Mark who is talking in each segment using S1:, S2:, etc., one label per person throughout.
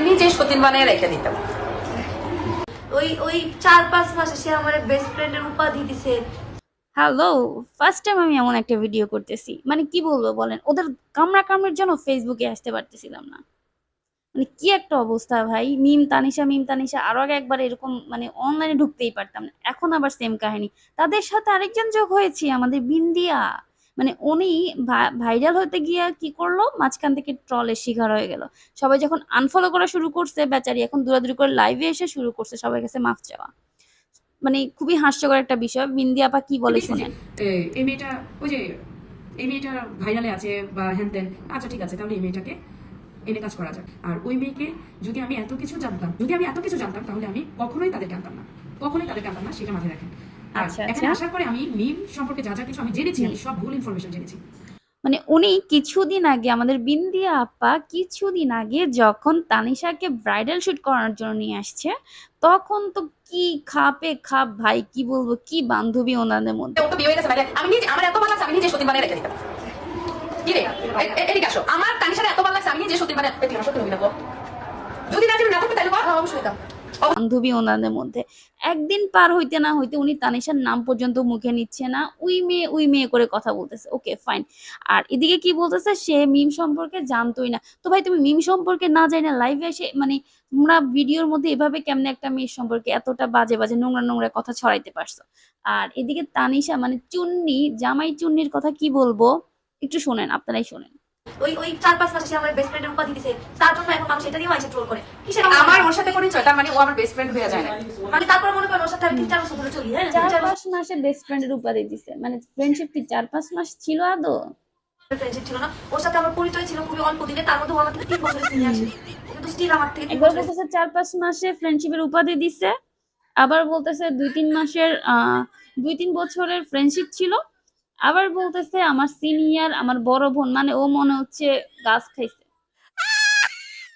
S1: আমি নিজে সতীন বানিয়ে রেখে দিতাম।
S2: ওই ওই চার পাঁচ মাসে সে আমার বেস্ট ফ্রেন্ডের উপাধি দিছে।
S3: হ্যালো ফার্স্ট টাইম আমি এমন একটা ভিডিও করতেছি। মানে কি বলব বলেন ওদের কামড়া কামড়ের জন্য ফেসবুকে আসতে পারতেছিলাম না। মানে কি একটা অবস্থা ভাই মিম তানিশা মিম তানিশা আরও আগে একবার এরকম মানে অনলাইনে ঢুকতেই পারতাম না। এখন আবার সেম কাহিনী। তাদের সাথে আরেকজন যোগ হয়েছে আমাদের বিন্দিয়া। মানে উনি ভাইরাল হতে গিয়ে কি করল? মাঝখান থেকে ট্রলের শিকার হয়ে গেল। সবাই যখন আনফলো করা শুরু করছে বেচারি এখন দূরাদূরি করে লাইভে এসে শুরু করছে সবার কাছে মাফ চাওয়া। মানে খুবই হাস্যকর একটা বিষয়। বিন্দি আপা কি বলে শুনেন
S4: এই মেয়েটা ওই যে এই মেয়েটা ভাইরালে আছে বা হ্যান ত্যান। আচ্ছা ঠিক আছে তাহলে এই মেয়েটাকে এনে কাজ করা যাক। আর ওই মেয়েকে যদি আমি এত কিছু জানতাম যদি আমি এত কিছু জানতাম তাহলে আমি কখনোই তাদের জানতাম না। কখনোই তাদের জানতাম না সেটা মাথায় রাখেন। আর
S3: আচ্ছা,
S4: এখানে
S3: আচ্ছা।
S4: আসার পরে আমি মিম সম্পর্কে যা যা কিছু আমি জেনেছি আমি সব ভুল ইনফরমেশন জেনেছি।
S3: মানে উনি কিছুদিন আগে আমাদের বিন্দিয়া আপা কিছুদিন আগে যখন তানিশাকে ব্রাইডাল শুট করানোর জন্য নিয়ে আসছে তখন তো কি খাপে খাপ ভাই কি বলব কি বান্ধবী ওনাদের মধ্যে।
S1: ওর তো বিয়ে হয়ে গেছে মানে আমি নিজে আমার এত ভালো লাগছে আমি নিজে সতীন বানিয়ে রেখে দিতাম। কি রে? এ- এ- এদিকে আসো। আমার তানিশার এত ভালো লাগছে আমি নিজে সতীন বানিয়ে এদিকে আসো, সত্যি হবি না যদি না তুমি না করতে তাহলে হ্যাঁ, অবশ্যই দাও
S3: বান্ধবী ওনাদের মধ্যে। একদিন পার হইতে না হইতে উনি তানিশার নাম পর্যন্ত মুখে নিচ্ছে না, উই মেয়ে উই মেয়ে করে কথা বলতেছে। ওকে ফাইন আর এদিকে কি বলতেছে? সে মিম সম্পর্কে জানতোই না। তো ভাই, তুমি মিম সম্পর্কে না জানি না লাইভে এসে মানে তোমরা ভিডিওর মধ্যে এভাবে কেমনে একটা মেয়ের সম্পর্কে এতটা বাজে বাজে নোংরা নোংরা কথা ছড়াইতে পারছ? আর এদিকে তানিশা মানে চুন্নি, জামাই চুন্নির কথা কি বলব? একটু শোনেন, আপনারাই শোনেন।
S2: ওই ওই চার পাঁচ মাসে সে আমার বেস্ট ফ্রেন্ডের উপাধি দিছে তার জন্য এখন মানুষ এটা নিয়েও আইসে ট্রোল করে। কিসের
S1: আমার ওর সাথে পরিচয় তার মানে ও আমার বেস্ট ফ্রেন্ড হয়ে যায় না।
S2: মানে তারপরে মনে করেন ওর সাথে আমি তিন চার বছর ধরে চলি হ্যাঁ?
S3: চার পাঁচ মাসে বেস্ট ফ্রেন্ডের উপাধি দিছে। মানে ফ্রেন্ডশিপ কি চার পাঁচ মাস ছিল আদৌ?
S2: ফ্রেন্ডশিপ ছিল না। ওর সাথে আমার পরিচয় ছিল খুবই অল্প দিনে তার মধ্যে ও আমার থেকে তিন বছরের সিনিয়র ছিল। কিন্তু স্টিল আমার থেকে
S3: একবার বলতেছে চার পাঁচ মাসে ফ্রেন্ডশিপের উপাধি দিছে। আবার বলতেছে দুই তিন মাসের আহ, দুই তিন বছরের ফ্রেন্ডশিপ ছিল। আবার বলতেছে আমার সিনিয়র আমার বড় বোন মানে ও মনে হচ্ছে গাছ খাইছে।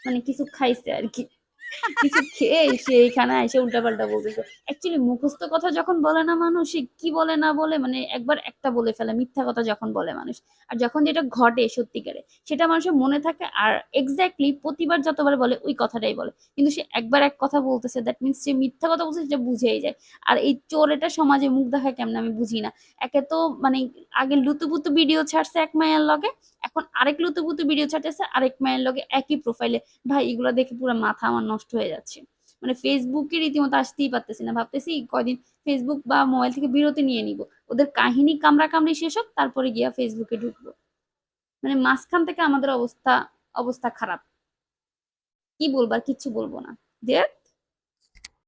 S3: মানে কিছু খাইছে আর কি। কিছু খেয়ে সে এখানে এসে উল্টাপাল্টা বলতেছে। অ্যাকচুয়ালি মুখস্থ কথা যখন বলে না মানুষ, সে কি বলে না বলে মানে একবার একটা বলে ফেলে, মিথ্যা কথা যখন বলে মানুষ। আর যখন যেটা ঘটে সত্যিকারে, সেটা মানুষের মনে থাকে আর এক্স্যাক্টলি প্রতিবার যতবার বলে, ওই কথাটাই বলে। কিন্তু সে একবার এক কথা বলতেছে দ্যাট মিনস সে মিথ্যা কথা বলছে সেটা বুঝেই যায়। আর এই চোর এটা সমাজে মুখ দেখায় কেমন আমি বুঝি না একে তো মানে আগে লুতুপুতু ভিডিও ছাড়ছে এক মায়ের লগে এখন আরেক লুতুপুতু ভিডিও ছাড়তেছে, আরেক মায়ের লগে একই প্রোফাইলে ভাই, এগুলো দেখে পুরো মাথা আমার নষ্ট হয়ে যাচ্ছে। মানে ফেসবুকে রীতিমতো আসতেই পারতেছি না। ভাবতেছি কয়দিন ফেসবুক বা মোবাইল থেকে বিরতি নিয়ে নিব। ওদের কাহিনী কামড়া কামড়ি শেষ হোক, তারপরে গিয়া ফেসবুকে ঢুকবো। মানে মাঝখান থেকে আমাদের অবস্থা অবস্থা খারাপ। কি বলব আর কিচ্ছু বলব না। যে